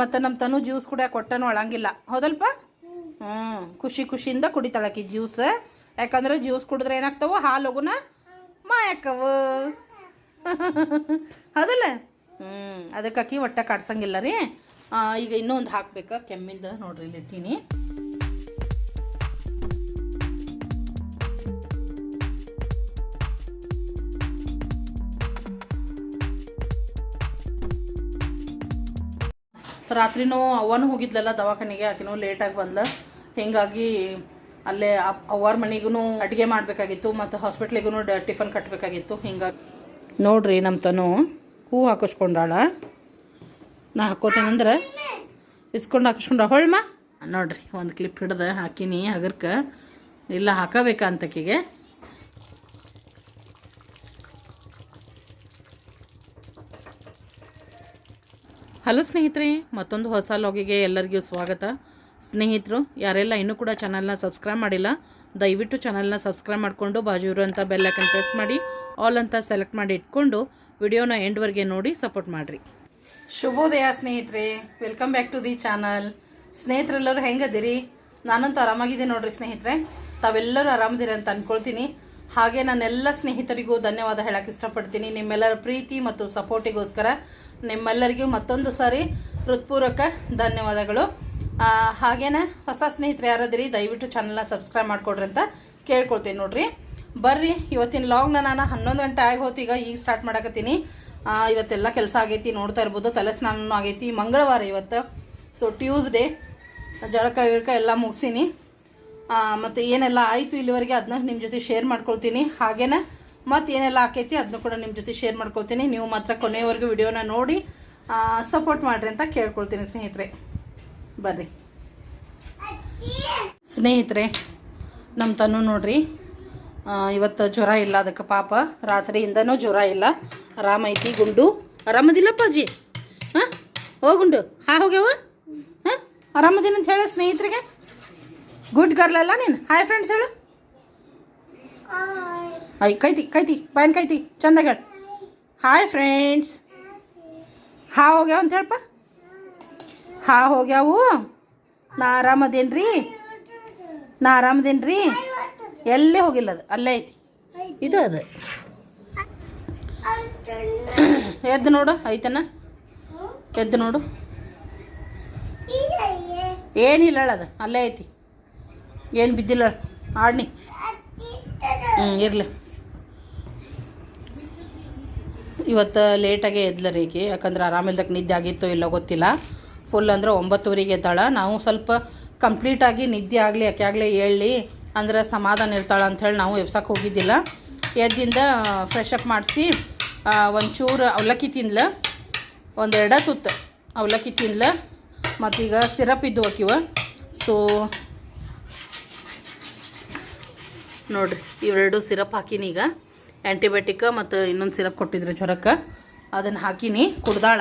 ಮತ್ತು ನಮ್ಮ ತನು ಜ್ಯೂಸ್ ಕುಡಿಯೋಕೆ ಕೊಟ್ಟನು ಒಳಂಗಿಲ್ಲ ಹೌದಲ್ಪ? ಹ್ಞೂ ಖುಷಿ ಖುಷಿಯಿಂದ ಕುಡಿತಾಳಕಿ ಜ್ಯೂಸ್ ಯಾಕಂದ್ರೆ ಜ್ಯೂಸ್ ಕುಡಿದ್ರೆ ಏನಾಗ್ತಾವ? ಹಾಲು ಹೋಗುನ ಮಾಯಕವ. ಹೌದಲ್ಲ? ಹ್ಞೂ ಅದಕ್ಕೆ ಅಕ್ಕಿ ಒಟ್ಟ ಕಾಡ್ಸಂಗಿಲ್ಲ ರೀ. ಈಗ ಇನ್ನೂ ಒಂದು ಹಾಕ್ಬೇಕಾ? ಕೆಮ್ಮಿಂದ ನೋಡ್ರಿ, ಇಲ್ಲಿ ಇಟ್ಟೀನಿ. ರಾತ್ರಿನೂ ಅವನು ಹೋಗಿದ್ಲಲ್ಲ ದವಾಖಾನೆಗೆ, ಆಕಿನೂ ಲೇಟಾಗಿ ಬಂದ್ಲ. ಹೀಗಾಗಿ ಅಲ್ಲೇ ಅವ್ವಾರ ಮನೆಗೂ ಅಡುಗೆ ಮಾಡಬೇಕಾಗಿತ್ತು ಮತ್ತು ಹಾಸ್ಪಿಟ್ಲಿಗೂ ಟಿಫನ್ ಕಟ್ಟಬೇಕಾಗಿತ್ತು ಹಿಂಗಾಗಿ ನೋಡ್ರಿ ನಮ್ಮ ತನು ಹೂ ಹಾಕಿಸ್ಕೊಂಡಾಳ. ನಾ ಹಾಕೋತೇನಂದ್ರೆ ಇಸ್ಕೊಂಡು ಹಾಕಿಸ್ಕೊಂಡ ಹೊಳ್ಮ ನೋಡ್ರಿ, ಒಂದು ಕ್ಲಿಪ್ ಹಿಡ್ದು ಹಾಕಿನಿ ಹಗರ್ಕ. ಇಲ್ಲ, ಹಾಕಬೇಕಾ ಅಂತಕಿಗೆ ಹಲೋ ಸ್ನೇಹಿತರೆ, ಮತ್ತೊಂದು ಹೊಸ ಲಾಗಿಗೆ ಎಲ್ಲರಿಗೂ ಸ್ವಾಗತ. ಸ್ನೇಹಿತರು, ಯಾರೆಲ್ಲ ಇನ್ನೂ ಕೂಡ ಚಾನಲ್ನ ಸಬ್ಸ್ಕ್ರೈಬ್ ಮಾಡಿಲ್ಲ, ದಯವಿಟ್ಟು ಚಾನಲ್ನ ಸಬ್ಸ್ಕ್ರೈಬ್ ಮಾಡಿಕೊಂಡು ಬಾಜು ಇರುವಂಥ ಬೆಲ್ಲೈಕನ್ ಪ್ರೆಸ್ ಮಾಡಿ ಆಲ್ ಅಂತ ಸೆಲೆಕ್ಟ್ ಮಾಡಿ ಇಟ್ಕೊಂಡು ವಿಡಿಯೋನ ಎಂಡ್ವರೆಗೆ ನೋಡಿ ಸಪೋರ್ಟ್ ಮಾಡಿರಿ. ಶುಭೋದಯ ಸ್ನೇಹಿತರೆ welcome back to the channel ಸ್ನೇಹಿತರೆಲ್ಲರೂ ಹೆಂಗದಿರಿ? ನಾನಂತೂ ಆರಾಮಾಗಿದ್ದೀನಿ ನೋಡಿರಿ ಸ್ನೇಹಿತರೆ. ತಾವೆಲ್ಲರೂ ಆರಾಮದಿರಿ ಅಂತ ಅಂದ್ಕೊಳ್ತೀನಿ ಹಾಗೆ ನನ್ನೆಲ್ಲ ಸ್ನೇಹಿತರಿಗೂ ಧನ್ಯವಾದ ಹೇಳಕ್ಕೆ ಇಷ್ಟಪಡ್ತೀನಿ. ನಿಮ್ಮೆಲ್ಲರ ಪ್ರೀತಿ ಮತ್ತು ಸಪೋರ್ಟಿಗೋಸ್ಕರ ನಿಮ್ಮೆಲ್ಲರಿಗೂ ಮತ್ತೊಂದು ಸಾರಿ ಹೃತ್ಪೂರ್ವಕ ಧನ್ಯವಾದಗಳು. ಹಾಗೇನೆ ಹೊಸ ಸ್ನೇಹಿತರು ಯಾರಾದಿರಿ, ದಯವಿಟ್ಟು ಚಾನಲ್ನ ಸಬ್ಸ್ಕ್ರೈಬ್ ಮಾಡ್ಕೊಡ್ರಿ ಅಂತ ಕೇಳ್ಕೊಳ್ತೀನಿ ನೋಡ್ರಿ. ಬರ್ರಿ, ಇವತ್ತಿನ ಲಾಗ್ನ ನಾನು ಹನ್ನೊಂದು ಗಂಟೆ ಆಗಿ ಹೋತೀಗ ಈಗ ಸ್ಟಾರ್ಟ್ ಮಾಡಕತ್ತೀನಿ. ಇವತ್ತೆಲ್ಲ ಕೆಲಸ ಆಗೈತಿ, ನೋಡ್ತಾ ಇರ್ಬೋದು ತಲೆ ಸ್ನಾನ ಆಗೈತಿ. ಮಂಗಳವಾರ ಇವತ್ತು. ಸೊ ಟ್ಯೂಸ್ಡೇ ಜಳಕ ಗಿಳಕ ಎಲ್ಲ ಮುಗಿಸೀನಿ. ಮತ್ತು ಏನೆಲ್ಲ ಆಯಿತು ಇಲ್ಲಿವರೆಗೆ ಅದನ್ನ ನಿಮ್ಮ ಜೊತೆ ಶೇರ್ ಮಾಡ್ಕೊಳ್ತೀನಿ. ಹಾಗೇನೆ ಮತ್ತು ಏನೆಲ್ಲ ಆಕೈತಿ ಅದನ್ನು ಕೂಡ ನಿಮ್ಮ ಜೊತೆ ಶೇರ್ ಮಾಡ್ಕೊಳ್ತೀನಿ. ನೀವು ಮಾತ್ರ ಕೊನೆಯವರೆಗೂ ವಿಡಿಯೋನ ನೋಡಿ ಸಪೋರ್ಟ್ ಮಾಡಿರಿ ಅಂತ ಕೇಳ್ಕೊಳ್ತೀನಿ ಸ್ನೇಹಿತರೆ. ಬರ್ರಿ. ಸ್ನೇಹಿತರೆ ನಮ್ಮ ತನು ನೋಡ್ರಿ ಇವತ್ತು ಜ್ವರ ಇಲ್ಲ, ಅದಕ್ಕೆ ಪಾಪ. ರಾತ್ರಿಯಿಂದನೂ ಜ್ವರ ಇಲ್ಲ. ಆರಾಮೈತಿ ಗುಂಡು. ಆರಾಮದಿಲ್ಲಪ್ಪ ಅಜ್ಜಿ ಹಾಂ? ಹೋಗುಂಡು ಗುಂಡು, ಹಾ ಹೋಗ್ಯಾವ? ಹಾಂ? ಆರಾಮದಿನ ಅಂತ ಹೇಳ ಸ್ನೇಹಿತರಿಗೆ. ಗುಡ್ ಗರ್ಲ್ ಅಲ್ಲ ನೀನು? ಹಾಯ್ ಫ್ರೆಂಡ್ಸ್ ಹೇಳು. ಐ ಕೈತಿ ಕೈತಿ, ಬಾಯನ್ ಕೈತಿ ಚಂದಾಗ ಹಾಯ್ ಫ್ರೆಂಡ್ಸ್ ಹಾ ಹೋಗ್ಯಾವ ಅಂತ ಹೇಳಪ್ಪ. ಹಾ ಹೋಗ್ಯಾವು. ನಾ ಆರಾಮದೇನ್ರಿ? ನಾ ಆರಾಮದೇನ್ರಿ? ಎಲ್ಲೇ ಹೋಗಿಲ್ಲ ಅದು, ಅಲ್ಲೇ ಐತಿ. ಇದು ಅದು. ಎದ್ದು ನೋಡು, ಐತನ? ಎದ್ದು ನೋಡು. ಏನಿಲ್ಲ ಹೇಳು ಅದು ಅಲ್ಲೇ ಐತಿ. ಏನು ಬಿದ್ದಿಲ್ಲ. ಆಡ್ನಿ. ಹ್ಞೂ ಇರಲಿ. ಇವತ್ತು ಲೇಟಾಗೆ ಎದ್ಲ ರೀಕಿ ಯಾಕಂದ್ರೆ ಆರಾಮಿಲ್ದಕ್ಕೆ ನಿದ್ದೆ ಆಗಿತ್ತು ಇಲ್ಲ ಗೊತ್ತಿಲ್ಲ. ಫುಲ್ ಅಂದ್ರೆ ಒಂಬತ್ತುವರೆಗೆ ಎದ್ದಾಳ. ನಾವು ಸ್ವಲ್ಪ ಕಂಪ್ಲೀಟಾಗಿ ನಿದ್ದೆ ಆಗಲಿ, ಯಾಕೆ ಆಗಲಿ ಹೇಳಿ, ಅಂದ್ರೆ ಸಮಾಧಾನ ಇರ್ತಾಳೆ ಅಂಥೇಳಿ ನಾವು ಎಬ್ಸಕ್ಕೆ ಹೋಗಿದ್ದಿಲ್ಲ. ಎದ್ದಿಂದ ಫ್ರೆಶ್ ಅಪ್ ಮಾಡಿಸಿ ಒಂಚೂರು ಅವಲಕ್ಕಿ ತಿನ್ಲ. ಒಂದೆರಡ ತುತ್ತು ಅವಲಕ್ಕಿ ತಿನ್ಲ. ಮತ್ತೀಗ ಸಿರಪ್ ಇದ್ದು ಹಾಕಿವ ಸೊ ನೋಡ್ರಿ, ಇವೆರಡು ಸಿರಪ್ ಹಾಕೀನಿ ಈಗ. ಆ್ಯಂಟಿಬಯೋಟಿಕ್ ಮತ್ತು ಇನ್ನೊಂದು ಸಿರಪ್ ಕೊಟ್ಟಿದ್ರು ಜ್ವರಕ್ಕೆ. ಅದನ್ನು ಹಾಕೀನಿ, ಕುಡ್ದಾಳ.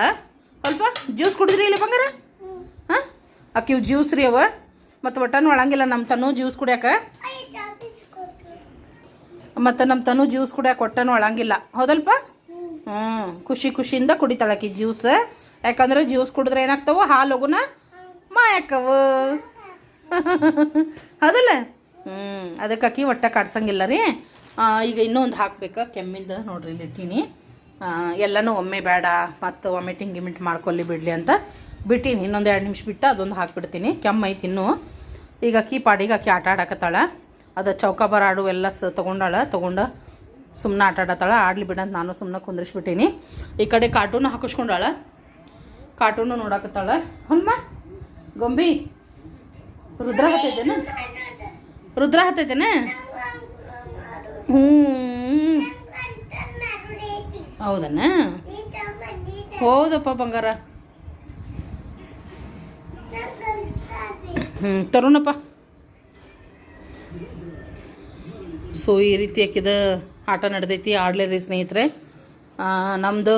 ಸ್ವಲ್ಪ ಜ್ಯೂಸ್ ಕುಡಿದ್ರಿ ಇಲ್ಲ ಬಂಗಾರ? ಹಾಂ? ಆಕಿವು ಜ್ಯೂಸ್ ರೀ ಅವ. ಮತ್ತು ಒಟ್ಟನು ಒಳಂಗಿಲ್ಲ ನಮ್ಮ ತನು ಜ್ಯೂಸ್ ಕುಡಿಯಾಕ. ಮತ್ತು ನಮ್ಮ ತನು ಜ್ಯೂಸ್ ಕುಡಿಯಾಕ ಒಟ್ಟನು ಒಳಂಗಿಲ್ಲ ಹೌದಲ್ಪ? ಹ್ಞೂ ಖುಷಿ ಖುಷಿಯಿಂದ ಕುಡಿತಾಳಕಿ ಜ್ಯೂಸ್ ಯಾಕಂದ್ರೆ ಜ್ಯೂಸ್ ಕುಡಿದ್ರೆ ಏನಾಗ್ತಾವ ಹಾಲು ಹೋಗುನ ಮಾಯಕವ. ಹೌದಲ್ಲ? ಹ್ಞೂ ಅದಕ್ಕೆ ಅಕ್ಕಿ ಒಟ್ಟ ಕಾಡ್ಸಂಗಿಲ್ಲ ರೀ. ಈಗ ಇನ್ನೊಂದು ಹಾಕ್ಬೇಕು. ಕೆಮ್ಮಿಂದ ನೋಡ್ರಿ ಇಲ್ಲಿ ಎಲ್ಲನೂ ಒಮ್ಮೆ ಬೇಡ. ಮತ್ತು ವಾಮಿಟಿಂಗ್ ಗಿಮಿಟ್ ಮಾಡ್ಕೊಲ್ಲಿ ಬಿಡಲಿ ಅಂತ ಬಿಟ್ಟೀನಿ. ಇನ್ನೊಂದು ಎರಡು ನಿಮಿಷ ಬಿಟ್ಟು ಅದೊಂದು ಹಾಕ್ಬಿಡ್ತೀನಿ. ಕೆಮ್ಮು ಐತಿ ಇನ್ನೂ. ಈಗ ಅಕ್ಕಿ ಪಾಡಿಗೆ ಅಕ್ಕಿ ಆಟ ಆಡಕತ್ತಾಳ. ಅದು ಚೌಕಾಬಾರ ಆಡು ಎಲ್ಲ ಸ ತೊಗೊಂಡಾಳ. ತೊಗೊಂಡು ಸುಮ್ಮನೆ ಆಟ ಆಡತ್ತಾಳೆ ಆಡ್ಲಿ ಬಿಡಂತ ನಾನು ಸುಮ್ಮನೆ ಕುಂದ್ರಿಸ್ಬಿಟ್ಟೀನಿ. ಈ ಕಡೆ ಕಾರ್ಟೂನು ಹಾಕಿಸ್ಕೊಂಡಾಳೆ. ಕಾರ್ಟೂನು ನೋಡಕತ್ತಾಳ. ಅಮ್ಮ, ಗೊಂಬಿ ರುದ್ರ ರುದ್ರ ಹತ್ತೈತೇನ? ಹ್ಞೂ ಹೌದನ? ಹೌದಪ್ಪ ಬಂಗಾರ. ಹ್ಞೂ ತರುಣಪ್ಪ. ಸೊ, ಈ ರೀತಿ ಹಾಕಿದ ಆಟ ನಡೆದೈತಿ ಆಡ್ಲೇರಿ ಸ್ನೇಹಿತರೆ. ನಮ್ಮದು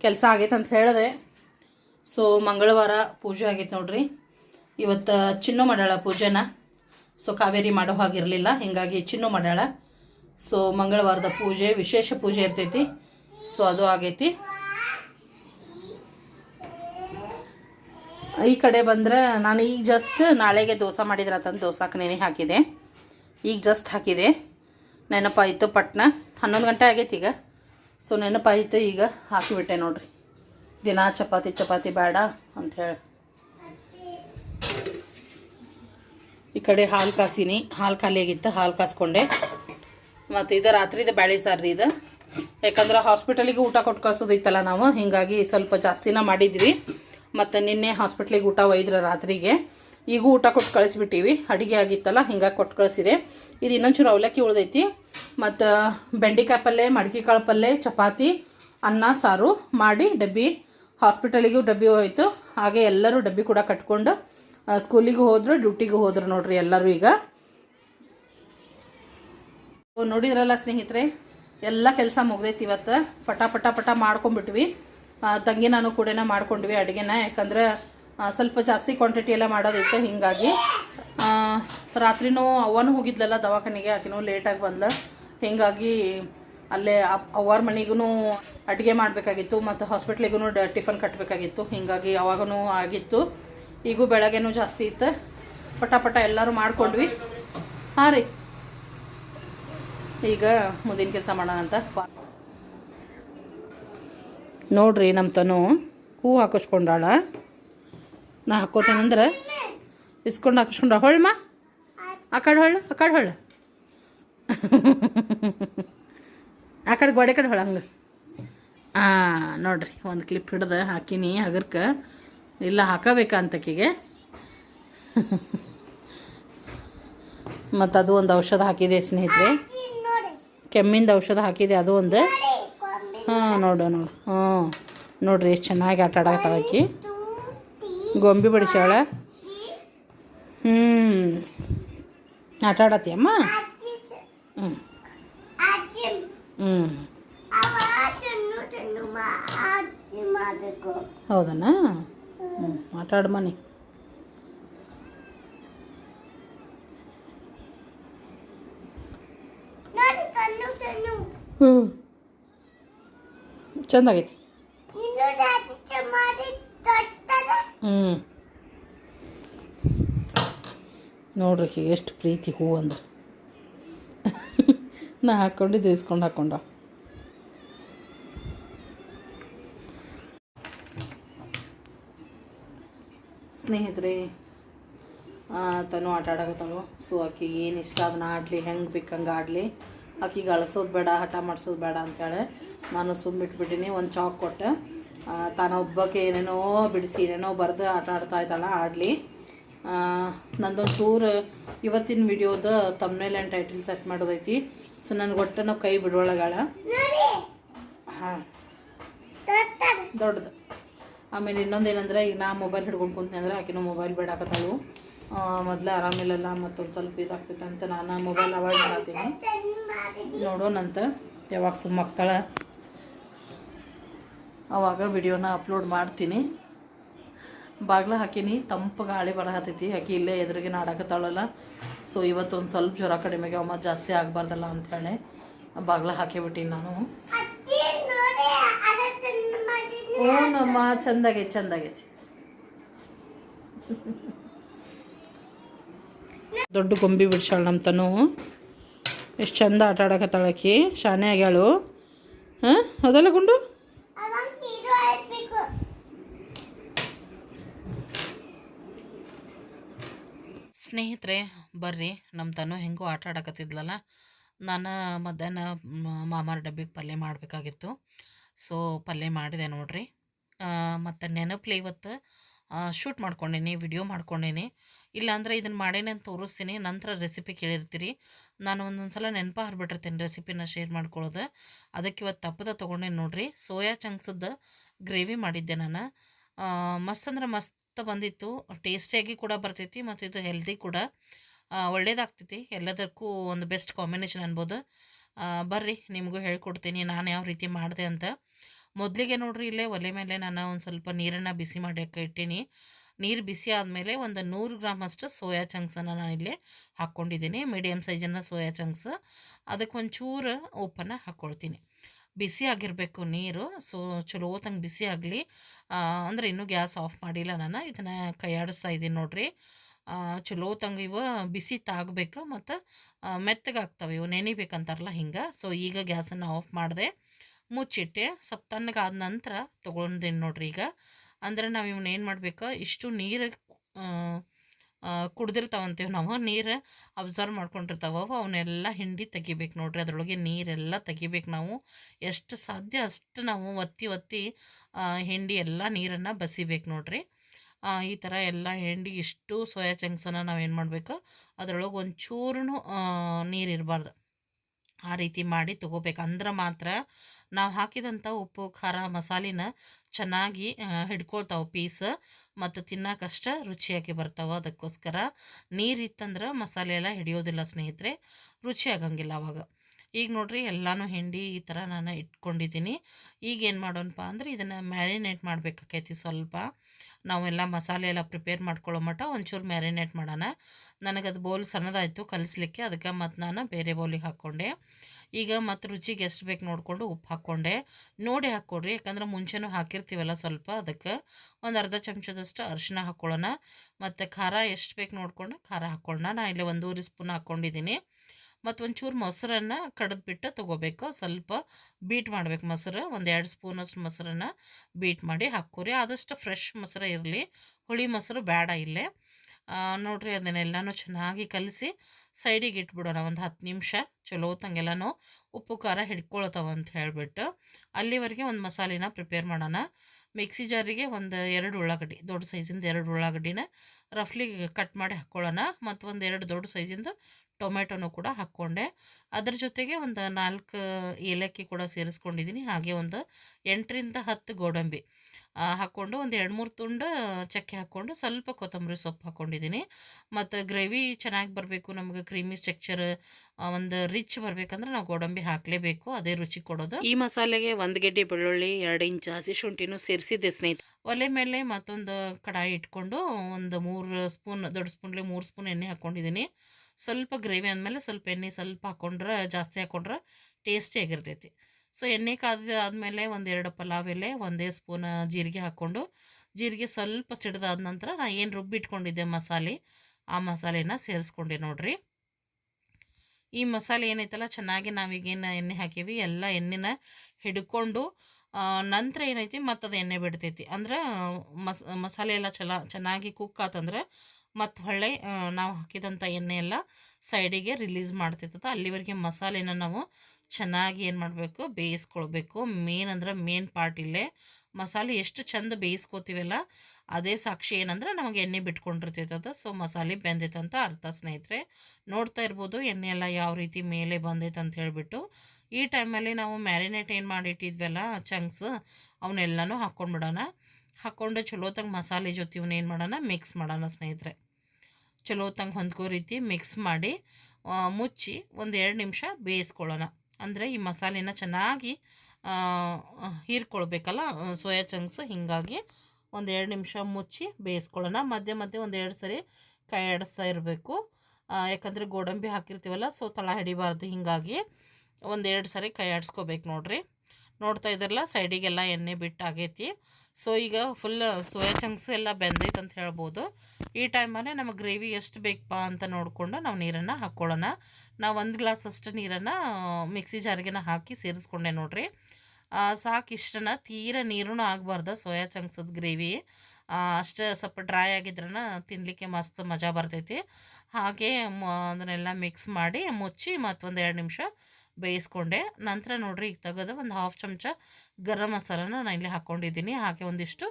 ಕೆಲಸ ಆಗೈತೆ ಅಂತ ಹೇಳಿದೆ. ಸೊ, ಮಂಗಳವಾರ ಪೂಜೆ ಆಗೈತೆ ನೋಡ್ರಿ. ಇವತ್ತು ಚಿನ್ನು ಮಾಡ್ಯಾಳ ಪೂಜೆನ? ಸೊ ಕಾವೇರಿ ಮಾಡೋ ಹಾಗಿರಲಿಲ್ಲ. ಹಿಂಗಾಗಿ ಚಿನ್ನು ಮಾಡ್ಯಾಳ ಸೊ ಮಂಗಳವಾರದ ಪೂಜೆ, ವಿಶೇಷ ಪೂಜೆ ಇರ್ತೈತಿ. ಸೊ ಅದು ಆಗೈತಿ. ಈ ಕಡೆ ಬಂದ್ರೆ ನಾನು ಈಗ ಜಸ್ಟ್ ನಾಳೆಗೆ ದೋಸೆ ಮಾಡಿದ್ರೆ ತಂದು ದೋಸಾಕ್ಕೆ ನೆನೆ ಹಾಕಿದೆ. ಈಗ ಜಸ್ಟ್ ಹಾಕಿದೆ. ನೆನಪಾಯಿತು ಪಟ್ನ. ಹನ್ನೊಂದು ಗಂಟೆ ಆಗೈತಿ ಈಗ. ಸೊ ನೆನಪಾಯಿತು ಈಗ ಹಾಕಿಬಿಟ್ಟೆ ನೋಡ್ರಿ. ದಿನ ಚಪಾತಿ ಚಪಾತಿ ಬೇಡ ಅಂಥೇಳಿ ಈ ಕಡೆ ಹಾಲು ಕಾಸಿನಿ. ಹಾಲು ಖಾಲಿಯಾಗಿತ್ತು, ಹಾಲು ಕಾಸ್ಕೊಂಡೆ. ಮತ್ತು ಇದು ರಾತ್ರಿದ ಬ್ಯಾಳೆ ಸಾರು ಇದು. ಯಾಕಂದ್ರೆ ಹಾಸ್ಪಿಟಲಿಗೆ ಊಟ ಕೊಟ್ಟು ಕಳ್ಸೋದಿತ್ತಲ್ಲ ನಾವು, ಹೀಗಾಗಿ ಸ್ವಲ್ಪ ಜಾಸ್ತಿನ ಮಾಡಿದ್ವಿ. ಮತ್ತು ನಿನ್ನೆ ಹಾಸ್ಪಿಟ್ಲಿಗೆ ಊಟ ಒಯ್ದ್ರ ರಾತ್ರಿಗೆ. ಈಗೂ ಊಟ ಕೊಟ್ಟು ಕಳಿಸ್ಬಿಟ್ಟಿವಿ. ಅಡುಗೆ ಆಗಿತ್ತಲ್ಲ, ಹಿಂಗಾಗಿ ಕೊಟ್ಟು ಕಳಿಸಿದೆ. ಇದು ಇನ್ನೊಂಚೂರು ಅವಲಕ್ಕಿ ಉಳ್ದೈತಿ. ಮತ್ತು ಬೆಂಡೆಕಾಯಿ ಪಲ್ಯ ಮಡಿಕೆ ಕಾಳು ಪಲ್ಯ ಚಪಾತಿ, ಅನ್ನ, ಸಾರು ಮಾಡಿ ಡಬ್ಬಿ. ಹಾಸ್ಪಿಟಲಿಗೂ ಡಬ್ಬಿ ಹೋಯ್ತು. ಹಾಗೆ ಎಲ್ಲರೂ ಡಬ್ಬಿ ಕೂಡ ಕಟ್ಕೊಂಡು ಸ್ಕೂಲಿಗೂ ಹೋದ್ರು ಡ್ಯೂಟಿಗೂ ಹೋದ್ರು ನೋಡ್ರಿ ಎಲ್ಲರೂ ಈಗ. ನೋಡಿದ್ರಲ್ಲ ಸ್ನೇಹಿತರೆ, ಎಲ್ಲ ಕೆಲಸ ಮುಗ್ದೈತಿ ಇವತ್ತು. ಪಟ ಪಟ ಪಟ ಮಾಡ್ಕೊಂಡ್ಬಿಟ್ವಿ. ತಂಗಿ ನಾನು ಕೂಡ ಮಾಡ್ಕೊಂಡ್ವಿ ಅಡುಗೆನ, ಯಾಕಂದ್ರೆ ಸ್ವಲ್ಪ ಜಾಸ್ತಿ ಕ್ವಾಂಟಿಟಿ ಎಲ್ಲ ಮಾಡೋದಿತ್ತು ಹೀಗಾಗಿ. ರಾತ್ರಿನೂ ಅವನು ಹೋಗಿದ್ಲಲ್ಲ ದವಾಖಾನೆಗೆ, ಆಕಿನೂ ಲೇಟಾಗಿ ಬಂದ್ಲ. ಹೀಗಾಗಿ ಅಲ್ಲೇ ಅವ್ವಾರ ಮನೆಗೂ ಅಡುಗೆ ಮಾಡಬೇಕಾಗಿತ್ತು, ಮತ್ತು ಹಾಸ್ಪಿಟ್ಲಿಗೂ ಟಿಫನ್ ಕಟ್ಟಬೇಕಾಗಿತ್ತು ಹೀಗಾಗಿ ಅವಾಗೂ ಆಗಿತ್ತು. ಈಗೂ ಬೆಳಗ್ಗೆನೂ ಜಾಸ್ತಿ ಇತ್ತು. ಪಟ ಪಟ ಎಲ್ಲರೂ ಮಾಡ್ಕೊಂಡ್ವಿ. ಹಾಂ ರೀ. ಈಗ ಮುಂದಿನ ಕೆಲಸ ಮಾಡೋಣ ಅಂತ. ನೋಡ್ರಿ ನಮ್ಮ ತನು ಹೂ ಹಾಕಿಸ್ಕೊಂಡಾಳ. ನಾ ಹಾಕೋತೇನಂದ್ರೆ ಇಸ್ಕೊಂಡು ಹಾಕಿಸ್ಕೊಂಡ ಹೊಳ್ಮ ಆ ಕಡೆ ಹೊಳ್ಳ, ಆ ಕಡೆ ಆ ಕಡೆ ಗೋಡೆ ಕಡೆ ಹೊಳ ಹಂಗೆ. ಹಾಂ ನೋಡ್ರಿ, ಒಂದು ಕ್ಲಿಪ್ ಹಿಡ್ದು ಹಾಕಿನಿ ಹಗರ್ಕ. ಇಲ್ಲ ಹಾಕಬೇಕಾ ಅಂತಕಿಗೆ ಮತ್ತು ಅದು ಒಂದು ಔಷಧ ಹಾಕಿದೆ ಸ್ನೇಹಿತರೆ. ಕೆಮ್ಮಿಂದ ಔಷಧ ಹಾಕಿದೆ ಅದು ಒಂದು. ಹಾಂ ನೋಡು ನೋಡು. ಹ್ಞೂ ನೋಡ್ರಿ ಎಷ್ಟು ಚೆನ್ನಾಗಿ ಆಟ ಆಡಾಕಿ ಗೊಂಬೆ ಬಡಿಸ್ಯಾಳ. ಹ್ಞೂ ಆಟ ಆಡತ್ತಿ ಅಮ್ಮ ಹ್ಞೂ ಹ್ಞೂ ಹೌದನಾ? ಹ್ಞೂ ಆಟ ಆಡು ಮನೆ ಹ್ಞೂ. ಚೆಂದಾಗೈತಿ. ಹ್ಞೂ. ನೋಡ್ರಿ ಎಷ್ಟು ಪ್ರೀತಿ ಹೂ ಅಂದ್ರೆ. ನಾ ಹಾಕ್ಕೊಂಡಿದ್ದು ಇಸ್ಕೊಂಡು ಹಾಕ್ಕೊಂಡ. ಸ್ನೇಹಿತರೆ ತನು ಆಟ ಆಡಕತ್ತಳು. ಸೊ ಆಕಿಗೆ ಏನು ಇಷ್ಟ ಅದನ್ನ ಆಡಲಿ ಹೆಂಗೆ ಬೇಕು ಹಂಗೆ ಆಡಲಿ. ಆಕಿಗೆ ಅಳಿಸೋದು ಬೇಡ ಹಠ ಮಾಡಿಸೋದು ಬೇಡ ಅಂತೇಳಿ ನಾನು ಸುಮ್ಮಿಟ್ಬಿಟ್ಟಿನಿ ಒಂದು ಚಾಕ್ ಕೊಟ್ಟು. ಆ, ತಾನು ಒಬ್ಬಕ್ಕೆ ಏನೇನೋ ಬಿಡಿಸಿ ಏನೇನೋ ಬರೆದು ಆಟ ಆಡ್ತಾ ಇದ್ದಾಳೆ ಆಡಲಿ. ನಂದೊಂದು ಚೂರು ಇವತ್ತಿನ ವಿಡಿಯೋದ ತಮ್ಮೇಲೆ ಆ್ಯಂಡ್ ಟೈಟಲ್ ಸೆಟ್ ಮಾಡೋದೈತಿ. ಸೊ ನನಗೆ ಒಟ್ಟು ಕೈ ಬಿಡೋಳಗಾಳ ಹಾಂ. ದೊಡ್ಡದು. ಆಮೇಲೆ ಇನ್ನೊಂದೇನಂದ್ರೆ ಈಗ ನಾ ಮೊಬೈಲ್ ಹಿಡ್ಕೊಂಡು ಕುಂತೀನಿ ಅಂದ್ರೆ ಆಕಿನೂ ಮೊಬೈಲ್ ಬಿಡಾಕತ್ತಾಳು ಮೊದಲೇ ಆರಾಮಿಲ್ಲಲ್ಲ ಮತ್ತೊಂದು ಸ್ವಲ್ಪ ಇದಾಗ್ತೈತೆ ಅಂತ ನಾನು ಮೊಬೈಲ್ ಅವಾಯ್ಡ್ ಮಾಡತ್ತೀನಿ ನೋಡೋಣಂತ ಯಾವಾಗ ಸುಮ್ಮಕ್ತಾಳ ಅವಾಗ ವಿಡಿಯೋನ ಅಪ್ಲೋಡ್ ಮಾಡ್ತೀನಿ. ಬಾಗ್ಲ ಹಾಕಿನಿ, ತಂಪು ಗಾಳಿ ಬರಹತ್ತೈತಿ. ಆಕಿ ಇಲ್ಲೇ ಎದುರಿಗೆ ನಾಡಾಕತ್ತಾಳಲ್ಲ. ಸೊ ಇವತ್ತು ಒಂದು ಸ್ವಲ್ಪ ಜ್ವರ ಕಡಿಮೆಗೆ ಅವ ಜಾಸ್ತಿ ಆಗಬಾರ್ದಲ್ಲ ಅಂತೇಳಿ ಬಾಗ್ಲ ಹಾಕಿಬಿಟ್ಟಿನಿ ನಾನು. ಓ ಚಂದಾಗೆ ಚಂದಾಗೈತಿ ದೊಡ್ಡ ಗೊಂಬಿ ಬಿಡ್ಸಾಳ ನಮ್ಮ ತನು. ಎಷ್ಟು ಚಂದ ಆಟ ಆಡಕತ್ತಾಳಕ್ಕಿ ಶಾನೆ ಆಗ್ಯಾಳು ಹಾಂ? ಅದಲ್ಲ ಗುಂಡು? ಸ್ನೇಹಿತರೆ, ಬರ್ರಿ. ನಮ್ಮ ತನು ಹೆಂಗೋ ಆಟ ಆಡಕತ್ತಿದ್ಲಲ್ಲ. ನಾನು ಮಧ್ಯಾಹ್ನ ಮಾಮಾರ ಡಬ್ಬಿಗೆ ಪಲ್ಯ ಮಾಡಬೇಕಾಗಿತ್ತು. ಸೊ ಪಲ್ಯ ಮಾಡಿದೆ ನೋಡ್ರಿ. ಮತ್ತು ನೆನಪಲ್ಲಿ ಇವತ್ತು ಶೂಟ್ ಮಾಡ್ಕೊಂಡೇನಿ, ವಿಡಿಯೋ ಮಾಡ್ಕೊಂಡೇನಿ. ಇಲ್ಲಾಂದ್ರೆ ಇದನ್ನು ಮಾಡೇನೆ ಅಂತ ತೋರಿಸ್ತೀನಿ. ನಂತರ ರೆಸಿಪಿ ಕೇಳಿರ್ತೀರಿ. ನಾನು ಒಂದೊಂದು ಸಲ ನೆನಪು ಹರಿಬಿಟ್ಟಿರ್ತೀನಿ ರೆಸಿಪಿನ ಶೇರ್ ಮಾಡ್ಕೊಳ್ಳೋದು. ಅದಕ್ಕೆ ಇವತ್ತು ತಪ್ಪದ ತೊಗೊಂಡೇನಿ ನೋಡ್ರಿ. ಸೋಯಾ ಚಂಕ್ಸದ್ದು ಗ್ರೇವಿ ಮಾಡಿದ್ದೆ ನಾನು. ಮಸ್ತ್ ಅಂದ್ರೆ ಮಸ್ತ್ ಬಂದಿತ್ತು. ಟೇಸ್ಟಿಯಾಗಿ ಕೂಡ ಬರ್ತೈತಿ ಮತ್ತು ಇದು ಹೆಲ್ದಿ ಕೂಡ. ಒಳ್ಳೇದಾಗ್ತೈತಿ. ಎಲ್ಲದಕ್ಕೂ ಒಂದು ಬೆಸ್ಟ್ ಕಾಂಬಿನೇಷನ್ ಅನ್ಬೋದು. ಬರ್ರಿ, ನಿಮಗೂ ಹೇಳ್ಕೊಡ್ತೀನಿ, ನಾನು ಯಾವ ರೀತಿ ಮಾಡಿದೆ ಅಂತ. ಮೊದಲಿಗೆ ನೋಡ್ರಿ, ಇಲ್ಲೇ ಒಲೆ ಮೇಲೆ ನಾನು ಒಂದು ಸ್ವಲ್ಪ ನೀರನ್ನು ಬಿಸಿ ಮಾಡೋಕ್ಕೆ ಇಟ್ಟೀನಿ. ನೀರು ಬಿಸಿ ಆದಮೇಲೆ ಒಂದು ನೂರು ಗ್ರಾಮ್ ಅಷ್ಟು ಸೋಯಾ ಚಂಕ್ಸನ್ನು ನಾನು ಇಲ್ಲಿ ಹಾಕ್ಕೊಂಡಿದ್ದೀನಿ ಮೀಡಿಯಮ್ ಸೈಜನ್ನು ಸೋಯಾ ಚಂಕ್ಸ್ ಅದಕ್ಕೆ ಒಂಚೂರು ಉಪ್ಪನ್ನು ಹಾಕ್ಕೊಳ್ತೀನಿ ಬಿಸಿ ಆಗಿರಬೇಕು ನೀರು, ಸೊ ಚಲೋ ತಂಗೆ ಬಿಸಿ ಆಗಲಿ. ಅಂದರೆ ಇನ್ನೂ ಗ್ಯಾಸ್ ಆಫ್ ಮಾಡಿಲ್ಲ ನಾನು. ಇದನ್ನು ಕೈಯಾಡಿಸ್ತಾ ಇದ್ದೀನಿ ನೋಡ್ರಿ. ಆ, ಚಲೋ ತಂಗ ಇವ ಬಿಸಿ ತಾಗಬೇಕು ಮತ್ತು ಮೆತ್ತಗಾಗ್ತವೆ ಇವು ನೆನಿಬೇಕಂತಾರಲ್ಲ ಹಿಂಗೆ. ಸೊ ಈಗ ಗ್ಯಾಸನ್ನು ಆಫ್ ಮಾಡಿದೆ ಮುಚ್ಚಿಟ್ಟೆ ಸ್ವಲ್ಪ ತಣ್ಣಗಾದ ನಂತರ ತೊಗೊಂಡಿನಿ ನೋಡ್ರಿ ಈಗ. ಅಂದರೆ ನಾವು ಇವನ್ನ ಏನು ಮಾಡ್ಬೇಕು ಇಷ್ಟು ನೀರು ಕುಡ್ದಿರ್ತಾವಂತೇವೆ ನಾವು ನೀರು ಅಬ್ಸರ್ವ್ ಮಾಡ್ಕೊಂಡಿರ್ತಾವ ಅವನ್ನೆಲ್ಲ ಹಿಂಡಿ ತೆಗಿಬೇಕು ನೋಡ್ರಿ ಅದರೊಳಗೆ ನೀರೆಲ್ಲ ತೆಗಿಬೇಕು ನಾವು. ಎಷ್ಟು ಸಾಧ್ಯ ಅಷ್ಟು ನಾವು ಒತ್ತಿ ಒತ್ತಿ ಹಿಂಡಿ ಎಲ್ಲ ನೀರನ್ನು ಬಸಿಬೇಕು ನೋಡ್ರಿ. ಈ ಥರ ಎಲ್ಲ ಹೆಂಡಿ ಇಷ್ಟು ಸೋಯಾ ಚಂಕ್ಸನ್ನು ನಾವೇನು ಮಾಡಬೇಕು? ಅದರೊಳಗೆ ಒಂಚೂರು ನೀರು ಇರಬಾರ್ದು. ಆ ರೀತಿ ಮಾಡಿ ತೊಗೋಬೇಕು. ಅಂದ್ರೆ ಮಾತ್ರ ನಾವು ಹಾಕಿದಂಥ ಉಪ್ಪು, ಖಾರ, ಮಸಾಲಿನ ಚೆನ್ನಾಗಿ ಹಿಡ್ಕೊಳ್ತಾವೆ ಪೀಸ್ ಮತ್ತು ತಿನ್ನಕ್ಕಷ್ಟ ರುಚಿಯಾಗಿ ಬರ್ತಾವೆ. ಅದಕ್ಕೋಸ್ಕರ ನೀರಿತ್ತಂದ್ರೆ ಮಸಾಲೆ ಎಲ್ಲ ಹಿಡಿಯೋದಿಲ್ಲ ಸ್ನೇಹಿತರೆ. ರುಚಿ ಆಗಂಗಿಲ್ಲ ಅವಾಗ. ಈಗ ನೋಡ್ರಿ ಎಲ್ಲನೂ ಹಿಂಡಿ ಈ ಥರ ನಾನು ಇಟ್ಕೊಂಡಿದ್ದೀನಿ. ಈಗ ಏನು ಮಾಡೋಣಪ್ಪ ಅಂದ್ರೆ ಇದನ್ನು ಮ್ಯಾರಿನೇಟ್ ಮಾಡಬೇಕಾಕೈತಿ ಸ್ವಲ್ಪ. ನಾವೆಲ್ಲ ಮಸಾಲೆ ಎಲ್ಲ ಪ್ರಿಪೇರ್ ಮಾಡ್ಕೊಳ್ಳೋ ಮಟ್ಟ ಒಂಚೂರು ಮ್ಯಾರಿನೇಟ್ ಮಾಡೋಣ. ನನಗದು ಬೌಲ್ ಸಣ್ಣದಾಯಿತು ಕಲಿಸ್ಲಿಕ್ಕೆ ಅದಕ್ಕೆ ಮತ್ತು ನಾನು ಬೇರೆ ಬೌಲಿಗೆ ಹಾಕ್ಕೊಂಡೆ. ಈಗ ಮತ್ತು ರುಚಿಗೆ ಎಷ್ಟು ಬೇಕು ನೋಡಿಕೊಂಡು ಉಪ್ಪು ಹಾಕ್ಕೊಂಡೆ. ನೋಡಿ ಹಾಕ್ಕೊಡ್ರಿ ಯಾಕಂದ್ರೆ ಮುಂಚೆನೂ ಹಾಕಿರ್ತೀವಲ್ಲ ಸ್ವಲ್ಪ ಅದಕ್ಕೆ. ಒಂದು ಅರ್ಧ ಚಮಚದಷ್ಟು ಅರಿಶಿನ ಹಾಕ್ಕೊಳ್ಳೋಣ. ಮತ್ತು ಖಾರ ಎಷ್ಟು ಬೇಕು ನೋಡ್ಕೊಂಡು ಖಾರ ಹಾಕ್ಕೊಳ್ಳೋಣ. ನಾನು ಇಲ್ಲಿ ಒಂದೂವರೆ ಸ್ಪೂನ್ ಹಾಕ್ಕೊಂಡಿದ್ದೀನಿ. ಮತ್ತು ಒಂಚೂರು ಮೊಸರನ್ನು ಕಡಿದ್ಬಿಟ್ಟು ತೊಗೋಬೇಕು. ಸ್ವಲ್ಪ ಬೀಟ್ ಮಾಡ್ಬೇಕು ಮೊಸರು. ಒಂದು ಎರಡು ಸ್ಪೂನಷ್ಟು ಮೊಸರನ್ನು ಬೀಟ್ ಮಾಡಿ ಹಾಕ್ಕೋರಿ. ಆದಷ್ಟು ಫ್ರೆಶ್ ಮೊಸರು ಇರಲಿ. ಹುಳಿ ಮೊಸರು ಬೇಡ ಇಲ್ಲೇ. ನೋಡ್ರಿ ಅದನ್ನೆಲ್ಲನೂ ಚೆನ್ನಾಗಿ ಕಲಸಿ ಸೈಡಿಗೆ ಇಟ್ಬಿಡೋಣ. ಒಂದು ಹತ್ತು ನಿಮಿಷ. ಚಲೋ ತಂಗೆಲ್ಲನೂ ಉಪ್ಪು, ಖಾರ ಹಿಡ್ಕೊಳ್ತಾವ ಅಂತ ಹೇಳಿಬಿಟ್ಟು ಅಲ್ಲಿವರೆಗೆ ಒಂದು ಮಸಾಲೆನ ಪ್ರಿಪೇರ್ ಮಾಡೋಣ. ಮಿಕ್ಸಿ ಜಾರಿಗೆ ಒಂದು ಎರಡು ಉಳ್ಳಾಗಡ್ಡಿ, ದೊಡ್ಡ ಸೈಜಿಂದ ಎರಡು ಉಳ್ಳಾಗಡ್ಡಿನ ರಫ್ಲಿ ಕಟ್ ಮಾಡಿ ಹಾಕ್ಕೊಳ್ಳೋಣ. ಮತ್ತು ಒಂದು ಎರಡು ದೊಡ್ಡ ಸೈಜಿಂದ ಟೊಮೆಟೊನೂ ಕೂಡ ಹಾಕ್ಕೊಂಡೆ. ಅದ್ರ ಜೊತೆಗೆ ಒಂದು ನಾಲ್ಕು ಏಲಕ್ಕಿ ಕೂಡ ಸೇರಿಸ್ಕೊಂಡಿದ್ದೀನಿ. ಹಾಗೆ ಒಂದು ಎಂಟರಿಂದ ಹತ್ತು ಗೋಡಂಬಿ ಹಾಕ್ಕೊಂಡು ಒಂದು ಎರಡು ಮೂರು ತುಂಡು ಚಕ್ಕೆ ಹಾಕ್ಕೊಂಡು ಸ್ವಲ್ಪ ಕೊತ್ತಂಬರಿ ಸೊಪ್ಪು ಹಾಕ್ಕೊಂಡಿದ್ದೀನಿ. ಮತ್ತು ಗ್ರೇವಿ ಚೆನ್ನಾಗಿ ಬರಬೇಕು ನಮಗೆ ಕ್ರೀಮಿ ಸ್ಟ್ರಕ್ಚರ್ ಒಂದು ರಿಚ್ ಬರಬೇಕಂದ್ರೆ ನಾವು ಗೋಡಂಬಿ ಹಾಕಲೇಬೇಕು ಅದೇ ರುಚಿ ಕೊಡೋದು. ಈ ಮಸಾಲೆಗೆ ಒಂದು ಗೆಡ್ಡೆ ಬೆಳ್ಳುಳ್ಳಿ ಎರಡು ಇಂಚು ಹಸಿ ಶುಂಠಿನೂ ಸೇರಿಸಿದ್ದೆ ಸ್ನೇಹಿತ ಒಲೆ ಮೇಲೆ ಮತ್ತೊಂದು ಕಡಾಯಿ ಇಟ್ಕೊಂಡು ಒಂದು ಮೂರು ಸ್ಪೂನ್ ದೊಡ್ಡ ಸ್ಪೂನ್ಲಿ ಮೂರು ಸ್ಪೂನ್ ಎಣ್ಣೆ ಹಾಕ್ಕೊಂಡಿದ್ದೀನಿ. ಸ್ವಲ್ಪ ಗ್ರೇವಿ ಅಂದಮೇಲೆ ಸ್ವಲ್ಪ ಎಣ್ಣೆ ಸ್ವಲ್ಪ ಹಾಕ್ಕೊಂಡ್ರೆ ಜಾಸ್ತಿ ಹಾಕ್ಕೊಂಡ್ರೆ ಟೇಸ್ಟಿ ಆಗಿರ್ತೈತಿ. ಸೊ ಎಣ್ಣೆ ಕಾದ, ಆದಮೇಲೆ ಒಂದೆರಡು ಪಲಾವ್ ಎಲೆ, ಒಂದೇ ಸ್ಪೂನ್ ಜೀರಿಗೆ ಹಾಕ್ಕೊಂಡು, ಜೀರಿಗೆ ಸ್ವಲ್ಪ ಸಿಡ್ದಾದ ನಂತರ ನಾನು ಏನು ರುಬ್ಬಿಟ್ಕೊಂಡಿದ್ದೆ ಮಸಾಲೆ, ಆ ಮಸಾಲೆನ ಸೇರಿಸ್ಕೊಂಡೆ ನೋಡ್ರಿ. ಈ ಮಸಾಲೆ ಏನೈತಲ್ಲ, ಚೆನ್ನಾಗಿ ನಾವೀಗೇನು ಎಣ್ಣೆ ಹಾಕೀವಿ, ಎಲ್ಲ ಎಣ್ಣೆನ ಹಿಡ್ಕೊಂಡು ನಂತರ ಏನೈತಿ ಮತ್ತು ಅದು ಎಣ್ಣೆ ಬಿಡ್ತೈತಿ. ಅಂದ್ರೆ ಮಸ್, ಮಸಾಲೆ ಎಲ್ಲ ಚಲ, ಚೆನ್ನಾಗಿ ಕುಕ್ ಆತಂದ್ರೆ ಮತ್ತು ಹೊಳ್ಳೆ ನಾವು ಹಾಕಿದಂಥ ಎಣ್ಣೆ ಎಲ್ಲ ಸೈಡಿಗೆ ರಿಲೀಸ್ ಮಾಡ್ತಿರ್ತದೆ. ಅಲ್ಲಿವರೆಗೆ ಮಸಾಲೆನ ನಾವು ಚೆನ್ನಾಗಿ ಏನು ಮಾಡಬೇಕು, ಬೇಯಿಸ್ಕೊಳ್ಬೇಕು. ಮೇನ್ ಅಂದ್ರೆ ಮೇನ್ ಪಾರ್ಟ್ ಇಲ್ಲೇ. ಮಸಾಲೆ ಎಷ್ಟು ಚಂದ ಬೇಯಿಸ್ಕೋತೀವಲ್ಲ, ಅದೇ ಸಾಕ್ಷಿ ಏನಂದ್ರೆ ನಮಗೆ ಎಣ್ಣೆ ಬಿಟ್ಕೊಂಡಿರ್ತೈತದ. ಸೊ ಮಸಾಲೆ ಬೆಂದೈತಂತ ಅರ್ಥ ಸ್ನೇಹಿತರೆ. ನೋಡ್ತಾ ಇರ್ಬೋದು ಎಣ್ಣೆ ಎಲ್ಲ ಯಾವ ರೀತಿ ಮೇಲೆ ಬಂದೈತೆ ಅಂತ ಹೇಳಿಬಿಟ್ಟು. ಈ ಟೈಮಲ್ಲಿ ನಾವು ಮ್ಯಾರಿನೇಟ್ ಏನು ಮಾಡಿಟ್ಟಿದ್ವಲ್ಲ ಚಂಕ್ಸ್ ಅವನ್ನೆಲ್ಲನೂ ಹಾಕ್ಕೊಂಡ್ಬಿಡೋಣ ಹಾಕ್ಕೊಂಡು ಚಲೋತಂಗೆ ಮಸಾಲೆ ಜೊತೆ ಇವನ್ನೇನು ಮಾಡೋಣ ಮಿಕ್ಸ್ ಮಾಡೋಣ ಸ್ನೇಹಿತರೆ. ಚಲೋ ತಂಗ ಹೊಂದ್ಕೋ ರೀತಿ ಮಿಕ್ಸ್ ಮಾಡಿ ಮುಚ್ಚಿ ಒಂದು ಎರಡು ನಿಮಿಷ ಬೇಯಿಸ್ಕೊಳ್ಳೋಣ. ಅಂದರೆ ಈ ಮಸಾಲೆನ ಚೆನ್ನಾಗಿ ಹೀರ್ಕೊಳ್ಬೇಕಲ್ಲ ಸೋಯಾ ಚಂಕ್ಸ್ ಹೀಗಾಗಿ ಒಂದು ಎರಡು ನಿಮಿಷ ಮುಚ್ಚಿ ಬೇಯಿಸ್ಕೊಳ್ಳೋಣ. ಮಧ್ಯೆ ಮಧ್ಯೆ ಒಂದು ಎರಡು ಸರಿ ಕೈ ಆಡಿಸ್ತಾ ಇರಬೇಕು ಯಾಕಂದರೆ ಗೋಡಂಬಿ ಹಾಕಿರ್ತೀವಲ್ಲ, ಸೊ ತಳ ಹಿಡಿಬಾರ್ದು. ಹೀಗಾಗಿ ಒಂದೆರಡು ಸರಿ ಕೈ ಆಡಿಸ್ಕೋಬೇಕು ನೋಡ್ರಿ. ನೋಡ್ತಾ ಇದ್ರಲ್ಲ ಸೈಡಿಗೆಲ್ಲ ಎಣ್ಣೆ ಬಿಟ್ಟಾಗೈತಿ. ಸೊ ಈಗ ಫುಲ್ ಸೋಯಾ ಚಂಕ್ಸು ಎಲ್ಲ ಬೆಂದೈತೆ ಅಂತ ಹೇಳ್ಬೋದು. ಈ ಟೈಮಲ್ಲೇ ನಮಗೆ ಗ್ರೇವಿ ಎಷ್ಟು ಬೇಕಪ್ಪ ಅಂತ ನೋಡಿಕೊಂಡು ನಾವು ನೀರನ್ನು ಹಾಕ್ಕೊಳ್ಳೋಣ. ನಾವು ಒಂದು ಗ್ಲಾಸ್ ಅಷ್ಟು ನೀರನ್ನು ಮಿಕ್ಸಿ ಜಾರಿಗೆನ ಹಾಕಿ ಸೇರಿಸ್ಕೊಂಡೆ ನೋಡಿರಿ. ಸಾಕು ಇಷ್ಟನ ತೀರ ನೀರೂ ಆಗಬಾರ್ದು ಸೋಯಾ ಚಂಕ್ಸದ ಗ್ರೇವಿ ಅಷ್ಟು ಸ್ವಲ್ಪ ಡ್ರೈ ಆಗಿದ್ರನ ತಿನ್ನಲಿಕ್ಕೆ ಮಸ್ತ್ ಮಜಾ ಬರ್ತೈತಿ. ಹಾಗೆ ಅದನ್ನೆಲ್ಲ ಮಿಕ್ಸ್ ಮಾಡಿ ಮುಚ್ಚಿ ಮತ್ತೊಂದು ಎರಡು ನಿಮಿಷ ಬೇಯಿಸ್ಕೊಂಡೆ. ನಂತರ ನೋಡಿರಿ ಈಗ ತೆಗೆದು ಒಂದು ಹಾಫ್ ಚಮಚ ಗರಂ ಮಸಾಲನ ನಾನು ಇಲ್ಲಿ ಹಾಕ್ಕೊಂಡಿದ್ದೀನಿ. ಹಾಗೆ ಒಂದಿಷ್ಟು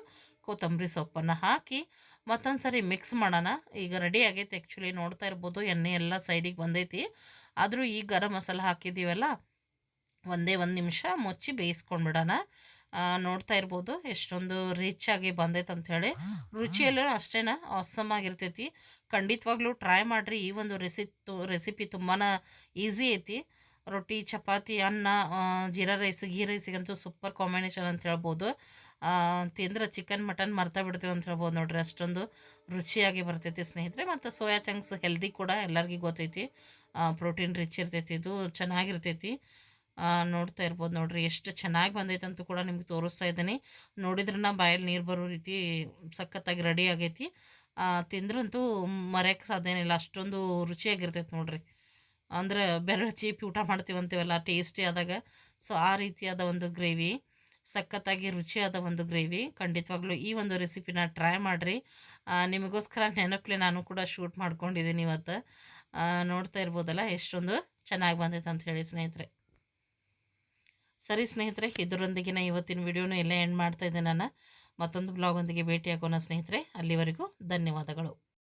ಕೊತ್ತಂಬರಿ ಸೊಪ್ಪನ್ನು ಹಾಕಿ ಮತ್ತೊಂದು ಸರಿ ಮಿಕ್ಸ್ ಮಾಡೋಣ. ಈಗ ರೆಡಿ ಆಗೈತೆ ಆ್ಯಕ್ಚುಲಿ ನೋಡ್ತಾ ಇರ್ಬೋದು. ಎಣ್ಣೆ ಎಲ್ಲ ಸೈಡಿಗೆ ಬಂದೈತಿ. ಆದರೂ ಈ ಗರಂ ಮಸಾಲ ಹಾಕಿದ್ದೀವಲ್ಲ, ಒಂದೇ ಒಂದು ನಿಮಿಷ ಮುಚ್ಚಿ ಬೇಯಿಸ್ಕೊಂಡ್ಬಿಡೋಣ. ನೋಡ್ತಾ ಇರ್ಬೋದು ಎಷ್ಟೊಂದು ರಿಚ್ ಆಗಿ ಬಂದೈತೆ ಅಂಥೇಳಿ ರುಚಿಯಲ್ಲೂ ಅಷ್ಟೇನ ಆಗಿರ್ತೈತಿ. ಖಂಡಿತವಾಗ್ಲೂ ಟ್ರೈ ಮಾಡಿರಿ. ಈ ಒಂದು ರೆಸಿಪಿ ರೆಸಿಪಿ ತುಂಬಾ ಈಸಿ ಐತಿ. ರೊಟ್ಟಿ, ಚಪಾತಿ, ಅನ್ನ ಜೀರಾ ರೈಸ್ ಗೀ ರೈಸಿಗಂತೂ ಸೂಪರ್ ಕಾಂಬಿನೇಷನ್ ಅಂತ ಹೇಳ್ಬೋದು. ತಿಂದ್ರೆ ಚಿಕನ್, ಮಟನ್ ಮರ್ತಾ ಬಿಡ್ತೀವಿ ಅಂತ ಹೇಳ್ಬೋದು ನೋಡ್ರಿ. ಅಷ್ಟೊಂದು ರುಚಿಯಾಗಿ ಬರ್ತೈತಿ ಸ್ನೇಹಿತರೆ. ಮತ್ತು ಸೋಯಾ ಚಂಕ್ಸ್ ಹೆಲ್ದಿ ಕೂಡ ಎಲ್ಲರಿಗೂ ಗೊತ್ತೈತಿ. ಪ್ರೋಟೀನ್ ರಿಚ್ ಇರ್ತೈತಿ. ಇದು ಚೆನ್ನಾಗಿರ್ತೈತಿ. ನೋಡ್ತಾ ಇರ್ಬೋದು ನೋಡ್ರಿ. ಎಷ್ಟು ಚೆನ್ನಾಗಿ ಬಂದೈತೆ ಅಂತ ಕೂಡ ನಿಮ್ಗೆ ತೋರಿಸ್ತಾ ಇದ್ದೀನಿ. ನೋಡಿದ್ರೆ ಬಾಯಲ್ಲಿ ನೀರು ಬರೋ ರೀತಿ ಸಖತ್ತಾಗಿ ರೆಡಿ ಆಗೈತಿ. ತಿಂದ್ರಂತೂ ಮರೆಯೋಕ್ಕೆ ಸಾಧ್ಯನಿಲ್ಲ ಅಷ್ಟೊಂದು ರುಚಿಯಾಗಿರ್ತೈತೆ ನೋಡ್ರಿ. ಅಂದ್ರೆ ಬೆರಳು ಚೀಪಿ ಊಟ ಮಾಡ್ತೀವಂತೀವಲ್ಲ ಟೇಸ್ಟಿ ಆದಾಗ. ಸೊ ಆ ರೀತಿಯಾದ ಒಂದು ಗ್ರೇವಿ ಸಖತ್ತಾಗಿ ರುಚಿಯಾದ ಒಂದು ಗ್ರೇವಿ ಖಂಡಿತವಾಗ್ಲೂ ಈ ಒಂದು ರೆಸಿಪಿನ ಟ್ರೈ ಮಾಡಿರಿ. ನಿಮಗೋಸ್ಕರ ನೆನಪಲೆ ನಾನು ಕೂಡ ಶೂಟ್ ಮಾಡ್ಕೊಂಡಿದ್ದೀನಿ ಇವತ್ತು. ನೋಡ್ತಾ ಇರ್ಬೋದಲ್ಲ ಎಷ್ಟೊಂದು ಚೆನ್ನಾಗಿ ಬಂದೈತೆ ಅಂತ ಹೇಳಿ ಸ್ನೇಹಿತರೆ. ಸರಿ ಸ್ನೇಹಿತರೆ, ಇದರೊಂದಿಗಿನ ಇವತ್ತಿನ ವಿಡಿಯೋನು ಎಲ್ಲ ಎಂಡ್ ಮಾಡ್ತಾ ಇದ್ದೆ ನಾನು. ಮತ್ತೊಂದು ಬ್ಲಾಗೊಂದಿಗೆ ಭೇಟಿ ಆಗೋಣ ಸ್ನೇಹಿತರೆ. ಅಲ್ಲಿವರೆಗೂ ಧನ್ಯವಾದಗಳು.